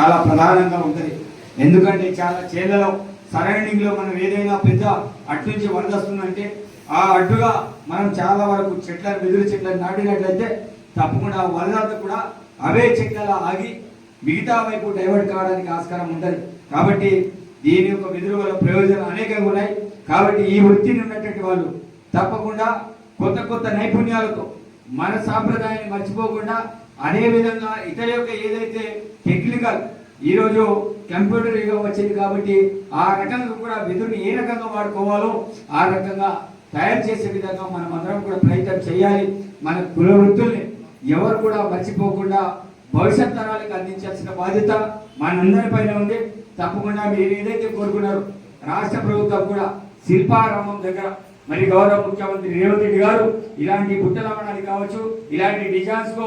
చాలా ప్రధానంగా ఉంటుంది. ఎందుకంటే చాలా చేలలో సరౌండింగ్లో మనం ఏదైనా పెద్ద అటు నుంచి వరద వస్తుందంటే ఆ అడ్డుగా మనం చాలా వరకు చెట్లను వెదురు చెట్లను నాటినట్లయితే తప్పకుండా ఆ వరద కూడా అవే చెట్ల ఆగి మిగతా వైపు డైవర్ట్ కావడానికి ఆస్కారం ఉంటుంది. కాబట్టి దీని యొక్క వెదురు వల్ల ప్రయోజనాలు అనేకంగా ఉన్నాయి. కాబట్టి ఈ వృత్తిని ఉన్నటువంటి వాళ్ళు తప్పకుండా కొత్త కొత్త నైపుణ్యాలతో మన సాంప్రదాయాన్ని మర్చిపోకుండా అదేవిధంగా ఇతర యొక్క ఏదైతే టెక్నికల్ ఈరోజు కంప్యూటర్ యుగం వచ్చింది కాబట్టి ఆ రకంగా కూడా వెదురుని ఏ రకంగా వాడుకోవాలో ఆ రకంగా తయారు చేసే విధంగా మనం అందరం కూడా ప్రయత్నం చేయాలి. మన కుల వృత్తుల్ని ఎవరు కూడా మర్చిపోకుండా భవిష్యత్ తరాలకు అందించాల్సిన బాధ్యత మనందరిపైన ఉంది. తప్పకుండా మీరు ఏదైతే కోరుకున్నారో రాష్ట్ర ప్రభుత్వం కూడా శిల్పారామం దగ్గర మరి గౌరవ ముఖ్యమంత్రి రేవంత్ రెడ్డి గారు ఇలాంటి బుట్టలు అమ్మడానికి కావచ్చు ఇలాంటి డిజైన్స్కు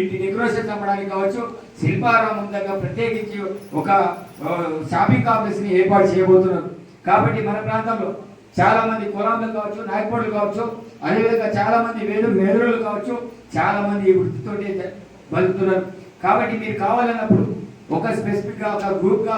ఇంటి డెకరేషన్ అమ్మడానికి కావచ్చు శిల్పారామం దగ్గర ప్రత్యేకించి ఒక షాపింగ్ కాంప్లెక్స్ని ఏర్పాటు చేయబోతున్నారు. కాబట్టి మన ప్రాంతంలో చాలా మంది కులాలు కావచ్చు నాయకులు కావచ్చు అదేవిధంగా చాలా మంది వేరు మేధులు కావచ్చు చాలా మంది ఈ వృత్తితోటి బతుకుతున్నారు. కాబట్టి మీరు కావాలన్నప్పుడు ఒక స్పెసిఫిక్గా ఒక గ్రూప్గా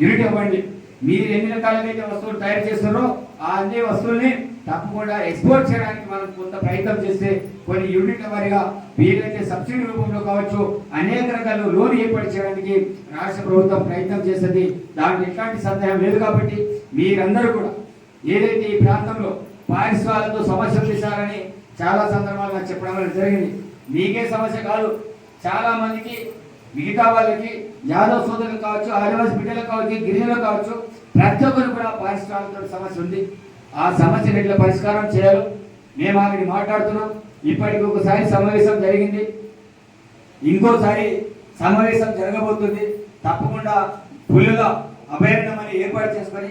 యూనిట్ ఇవ్వండి. మీరు ఎన్ని రకాలుగా అయితే వస్తువులు తయారు చేస్తారో ఆ అన్ని వస్తువుల్ని తప్పకుండా ఎక్స్పోర్ట్ చేయడానికి మనం కొంత ప్రయత్నం చేస్తే కొన్ని యూనిట్ల వారిగా వీలైతే సబ్సిడీ రూపంలో కావచ్చు అనేక రకాల లోన్ ఏర్పాటు చేయడానికి రాష్ట్ర ప్రభుత్వం ప్రయత్నం చేస్తుంది. దాంట్లో ఎట్లాంటి సందేహం లేదు కాబట్టి మీరందరూ కూడా ఏదైతే ఈ ప్రాంతంలో పారిశ్రామికతో సమస్యలు తీశారని చాలా సందర్భాలు నాకు చెప్పడం వల్ల జరిగింది. మీకే సమస్య కాదు చాలా మందికి మిగతా వాళ్ళకి యాదవ్ సోదరులు కావచ్చు ఆదివాసి బిడ్డలు కావచ్చు గిరిజనులు కావచ్చు ప్రతి ఒక్కరు కూడా పారిశ్రామిక సమస్య ఉంది. ఆ సమస్యను ఎట్లా పరిష్కారం చేయాలి మేము ఆవిడ మాట్లాడుతున్నాం. ఇప్పటికి ఒకసారి సమావేశం జరిగింది. ఇంకోసారి సమావేశం జరగబోతుంది. తప్పకుండా పులుల అని ఏర్పాటు చేసుకొని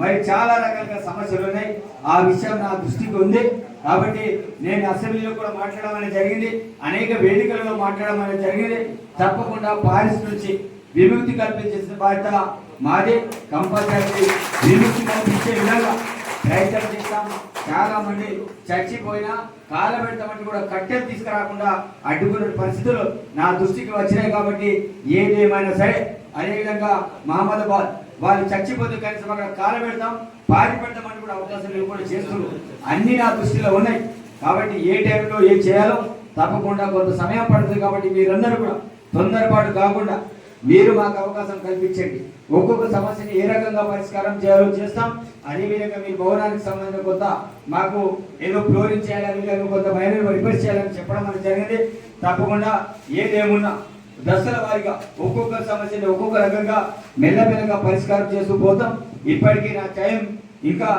మరి చాలా రకాలుగా సమస్యలు ఉన్నాయి. ఆ విషయం నా దృష్టికి ఉంది. కాబట్టి నేను అసెంబ్లీలో కూడా మాట్లాడడం అనేది జరిగింది. అనేక వేదికలలో మాట్లాడడం అనేది జరిగింది. తప్పకుండా పారిస్ నుంచి విముక్తి కల్పించేసిన బాధ్యత మాది. కంపల్సరీ విముక్తి కల్పించే విధంగా ప్రయత్నం చేస్తాం. చాలా మంది చచ్చిపోయినా కాలం పెడతామని కూడా కట్టెలు తీసుకురాకుండా అడ్డుకునే పరిస్థితులు నా దృష్టికి వచ్చినాయి కాబట్టి ఏదేమైనా సరే అదేవిధంగా మహమ్మదాబాద్ వాళ్ళు చచ్చిపోతే కనీసం అక్కడ కాళ్ళ పెడతాం పాతి పెడతామని కూడా అవకాశం కూడా చేస్తున్నారు. అన్ని నా దృష్టిలో ఉన్నాయి. కాబట్టి ఏ టైంలో ఏం చేయాలో తప్పకుండా కొంత సమయం పడుతుంది కాబట్టి మీరందరూ కూడా తొందరపాటు కాకుండా మీరు మాకు అవకాశం కల్పించండి. ఒక్కొక్క సమస్యని ఏ రకంగా పరిష్కారం చేయాలో చేస్తాం. అదేవిధంగా మీ భవనానికి సంబంధించిన కొంత మాకు ఏదో ఫ్లోరింగ్ చేయాలని లేదా కొంత మైనర్ రిపేర్ చేయాలని చెప్పడం అనేది జరిగింది. తప్పకుండా ఏదేమున్నా దశల వారిగా ఒక్కొక్క సమస్యని ఒక్కొక్క రకంగా మెల్లమెల్లగా పరిష్కారం చేస్తూ పోతాం. ఇప్పటికీ నా టైం ఇంకా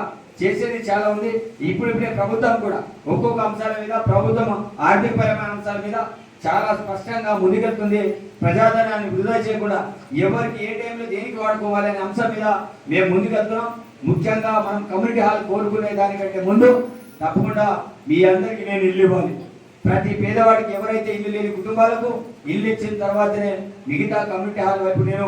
చేసేది చాలా ఉంది. ఇప్పుడిప్పుడే ప్రభుత్వం కూడా ఒక్కొక్క అంశాల మీద ప్రభుత్వం ఆర్థికపరమైన అంశాల మీద చాలా స్పష్టంగా మునిగెత్తుంది. ప్రజాధనాన్ని వృధా చేయకుండా ఎవరికి ఏ టైంలో దేనికి వాడుకోవాలనే అంశం మీద మేము ముందుకెళ్తున్నాం. ముఖ్యంగా మనం కమ్యూనిటీ హాల్ కోరుకునే దానికంటే ముందు తప్పకుండా మీ అందరికీ నేను ఇల్లు ఇవ్వాలి. ప్రతి పేదవాడికి ఎవరైతే ఇల్లు లేని కుటుంబాలకు ఇల్లు ఇచ్చిన తర్వాతనే మిగతా కమ్యూనిటీ హాల్ వైపు నేను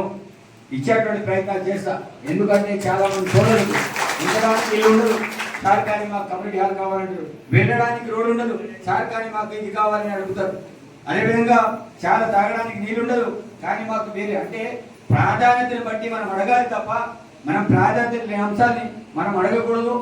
ఇచ్చేటువంటి ప్రయత్నాలు చేస్తా. ఎందుకంటే చాలా మంది సోదరులు ఉండడానికి ఇల్లు ఉండదు. సార్ కానీ మాకు కమ్యూనిటీ హాల్ కావాలంటారు. వెళ్ళడానికి రోడ్డు ఉండదు. సార్ కానీ మాకు ఇది కావాలని అడుగుతారు. అదేవిధంగా చాలా తాగడానికి నీళ్ళు ఉండదు కానీ మాకు వేరే అంటే ప్రాధాన్యతను బట్టి మనం అడగాలి తప్ప మనం ప్రాధాన్యత లేని అంశాన్ని మనం అడగకూడదు.